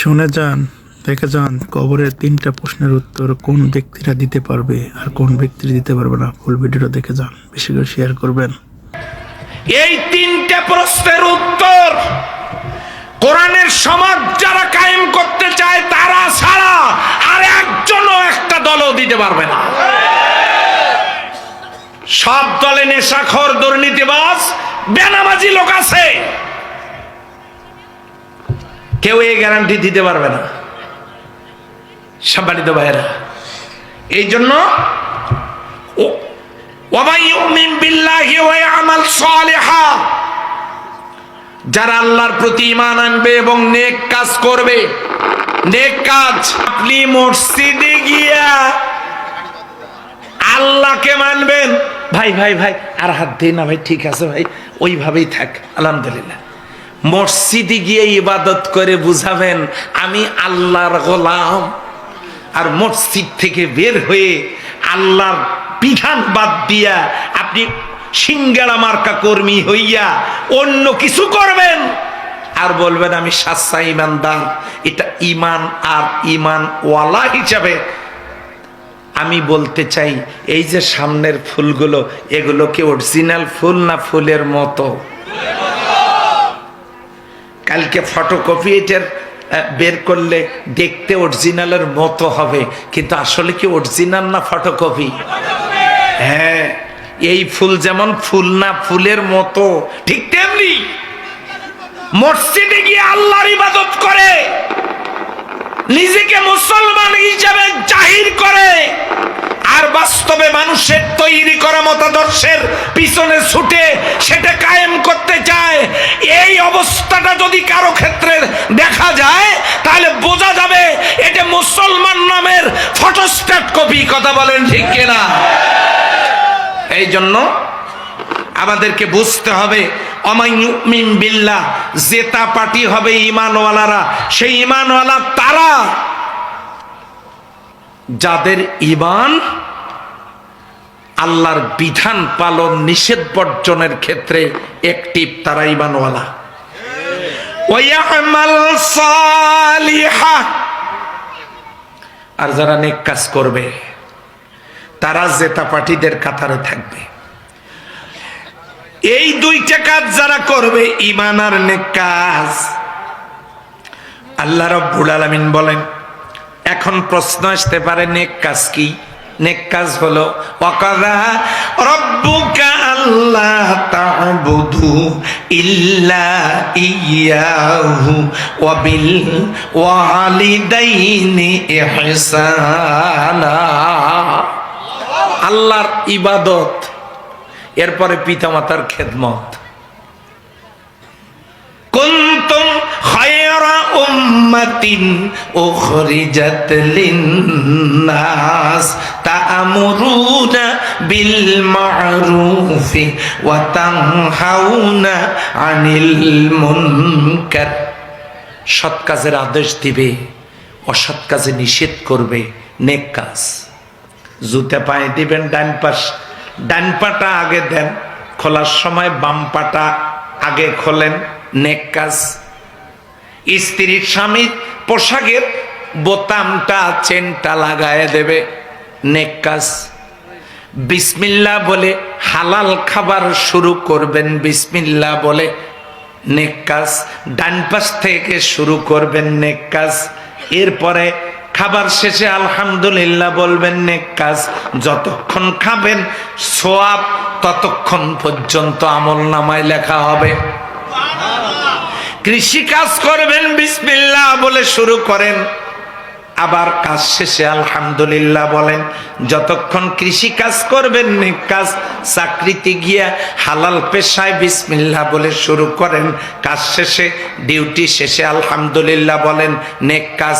শুনে যান, দেখে যান কবরের তিনটা প্রশ্নের উত্তর কোন ব্যক্তিরা দিতে পারবে আর কোন ব্যক্তিরা দিতে পারবে না। ফুল ভিডিওটা দেখে যান, বেশি করে শেয়ার করবেন। এই তিনটে প্রশ্নের উত্তর কোরআনের সমাজ যারা কায়েম করতে চায় তারা ছাড়া আর একজনও একটা দলও দিতে পারবে না। সব দলে নেশাখর, দুর্নীতিবাজ, বেনামাজি লোক আছে। কেউ এই গ্যারান্টি দিতে পারবে না। সম্মানিত ভাইয়েরা, এই জন্য যারা আল্লাহর প্রতি ঈমান আনবে এবং নেক কাজ করবে, নেক কাজ আপনি মসজিদে গিয়া আল্লাহকে মানবেন। ভাই ভাই ভাই, আর হাত দিই না ভাই ঠিক আছে ভাই, ওইভাবেই থাক, আলহামদুলিল্লাহ। মসজিদে গিয়ে ইবাদত করে বুঝাবেন, আমি আল্লাহর গোলাম। আর মসজিদ থেকে বের হয়ে আল্লাহর বিধান বাদ দিয়া আপনি সিঙ্গারা মার্কা কর্মী হইয়া অন্য কিছু করবেন। আর বলবেন, আমি সাচ্চা ইমানদার, এটা ইমান আর ইমান ওয়ালা হিসাবে। আমি বলতে চাই, এই যে সামনের ফুলগুলো, এগুলো কি অরিজিনাল ফুল না ফুলের মতো? কালকে ফটোকপি এটার বের করলে দেখতে অরিজিনালের মতো হবে। কিন্তু আসলে কি অরিজিনাল না ফটোকপি হ্যাঁ এই ফুল যেমন ফুল না ফুলের মতো, ঠিক তেমনি মসজিদে গিয়ে আল্লাহর ইবাদত করে, নিজেকে মুসলমান হিসাবে জাহির করে, আর বাস্তবে মানুষের তৈরি করা মতাদর্শের পিছনে ছুটে, সেটা কায়েম করতে চায়। এই অবস্থাটা যদি কারও ক্ষেত্রে দেখা যায়, তাহলে বোঝা যাবে এটা মুসলমান নামের ফটোস্ট্যাট কপি, কথা বলেন ঠিক কিনা? এই জন্য আমাদেরকে বুঝতে হবে বিল্লাহ, জেতা পার্টি হবে ইমানওয়ালারা। সেই ইমানওয়ালা তারা যাদের ইমান আল্লাহর বিধান পালন নিষেধ বর্জনের ক্ষেত্রে একটি তারা ইমানওয়ালা আর যারা নেক কাজ করবে, তারা জেতা পার্টিদের কাতারে থাকবে। এই দুইটা কাজ যারা করবে ইমান আর নেক কাজ, আল্লাহ রব্বুল আলামিন বলেন, এখন প্রশ্ন আসতে পারে, নেক কাজ কি? নেক কাজ হলো, ওয়াকাদা রব্বুকা আল্লাহ তা'বুদু ইল্লা ইয়াহু ওয়া বিল ওয়ালিদাইনি ইহসানা। আল্লাহর ইবাদত, এরপরে পিতামাতার খেদমত। উম্মাতিন উখরিজাত লিন-নাস তা'মুরুনা বিল মা'রুফি ওয়া তানহাউনা আনিল মুনকার। সৎ কাজের আদেশ দিবে, অসৎ কাজে নিষেধ করবে, নেক কাজ। জুতে পায়ে দিবেন ডান পাশ, ডান পাটা আগে দেন, খোলার সময় বাম পাটা আগে খোলেন, নেক কাজ। স্ত্রীর স্বামীর পোশাকের বোতামটা চেনটা লাগায় দেবে। নেক কাজ। বিসমিল্লা বলে হালাল খাবার শুরু করবেন, বিসমিল্লা বলে নেক কাজ। ডান পাশ থেকে শুরু করবেন নেক কাজ। এরপরে খাবার শেষে আলহামদুলিল্লাহ বলবেন নেক কাজ। যতক্ষণ খাবেন, সোয়াব ততক্ষণ পর্যন্ত আমল নামায় লেখা হবে। কৃষি কাজ করবেন, বিসমিল্লাহ বলে শুরু করেন। আবার কাজ শেষে আলহামদুলিল্লাহ বলেন, যতক্ষণ কৃষি কাজ করবেন কাজ চাকরিতে গিয়া হালাল পেশায় বিসমিল্লাহ বলে শুরু করেন। কাজ শেষে, ডিউটি শেষে আলহামদুলিল্লাহ বলেন, নেক কাজ